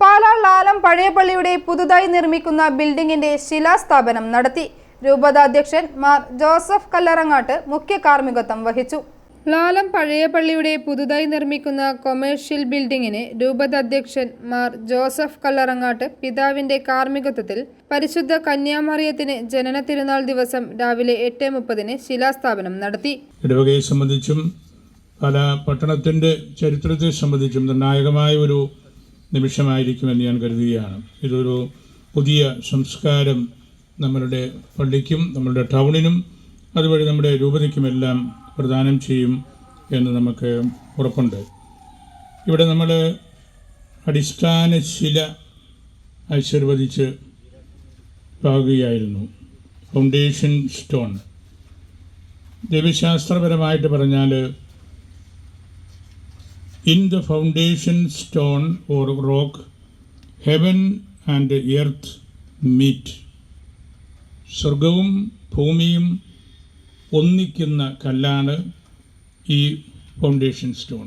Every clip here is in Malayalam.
പാലാ ലാലം പഴയ പള്ളിയുടെ പുതുതായി നിർമ്മിക്കുന്ന ബിൽഡിംഗിന്റെ ശിലാസ്ഥാപനം നടത്തി. രൂപത അധ്യക്ഷൻ മാർ ജോസഫ് കല്ലറങ്ങാട്ട് മുഖ്യ കാർമ്മികത്വം വഹിച്ചു. ലാലം പഴയ പള്ളിയുടെ പുതുതായി നിർമ്മിക്കുന്ന കൊമേഴ്ഷ്യൽ ബിൽഡിംഗിന് രൂപത അധ്യക്ഷൻ മാർ ജോസഫ് കല്ലറങ്ങാട്ട് പിതാവിന്റെ കാർമ്മികത്വത്തിൽ പരിശുദ്ധ കന്യാമറിയത്തിന് ജനന തിരുനാൾ ദിവസം രാവിലെ എട്ട് മുപ്പതിന് ശിലാസ്ഥാപനം നടത്തി. സംബന്ധിച്ചും പല പട്ടണത്തിന്റെ ചരിത്രത്തെ സംബന്ധിച്ചും നിർണായകമായ ഒരു നിമിഷമായിരിക്കുമെന്ന് ഞാൻ കരുതുകയാണ്. ഇതൊരു പുതിയ സംസ്കാരം നമ്മളുടെ പള്ളിക്കും നമ്മളുടെ ടൗണിനും അതുവഴി നമ്മുടെ രൂപതയ്ക്കുമെല്ലാം പ്രദാനം ചെയ്യും എന്ന് നമുക്ക് ഉറപ്പുണ്ട്. ഇവിടെ നമ്മൾ അടിസ്ഥാന ശില ആശീർവദിച്ച് പാകുകയായിരുന്നു. ഫൗണ്ടേഷൻ സ്റ്റോൺ ദൈവശാസ്ത്രപരമായിട്ട് പറഞ്ഞാൽ in the foundation stone or rock heaven and earth meet. സ്വർഗവും ഭൂമിയും ഒന്നിക്കുന്ന കല്ലാണ് ഈ ഫൗണ്ടേഷൻ സ്റ്റോൺ.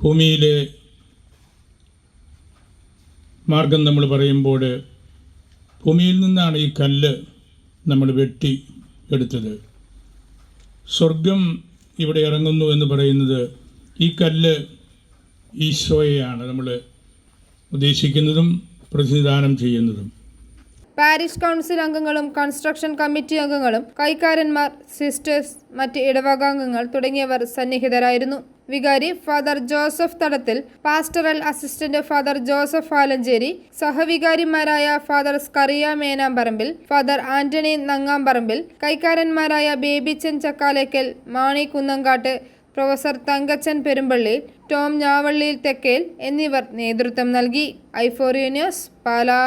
ഭൂമിയിലെ മാർഗം നമ്മൾ പറയുമ്പോൾ ഭൂമിയിൽ നിന്നാണ് ഈ കല്ല് നമ്മൾ വെട്ടി എടുത്തത്. സ്വർഗം ഇവിടെ ഇറങ്ങുന്നു എന്ന് പറയുന്നത് ഈ കല്ല് ഈശോയെയാണ് നമ്മൾ ഉദ്ദേശിക്കുന്നതും പ്രതിനിധാനം ചെയ്യുന്നതും. പാരിഷ് കൗൺസിൽ അംഗങ്ങളും കൺസ്ട്രക്ഷൻ കമ്മിറ്റി അംഗങ്ങളും കൈക്കാരന്മാർ സിസ്റ്റേഴ്സ് മറ്റ് ഇടവകാംഗങ്ങൾ തുടങ്ങിയവർ സന്നിഹിതരായിരുന്നു. വികാരി father Joseph Thadathil pastoral assistant father Joseph Alanchery സഹവികാരിമാരായ father Scaria Menamparambil father Antony Nangamparambil കൈക്കാരന്മാരായ ബേബിച്ചൻ ചക്കാലേക്കൽ മാണി കുന്നങ്കാട്ട് പ്രൊഫസർ തങ്കച്ചൻ പെരുമ്പള്ളി ടോം ഞാവള്ളിയിൽ തെക്കേൽ എന്നിവർ നേതൃത്വം നൽകി. ഐഫോറിയ ന്യൂസ് പാലാ.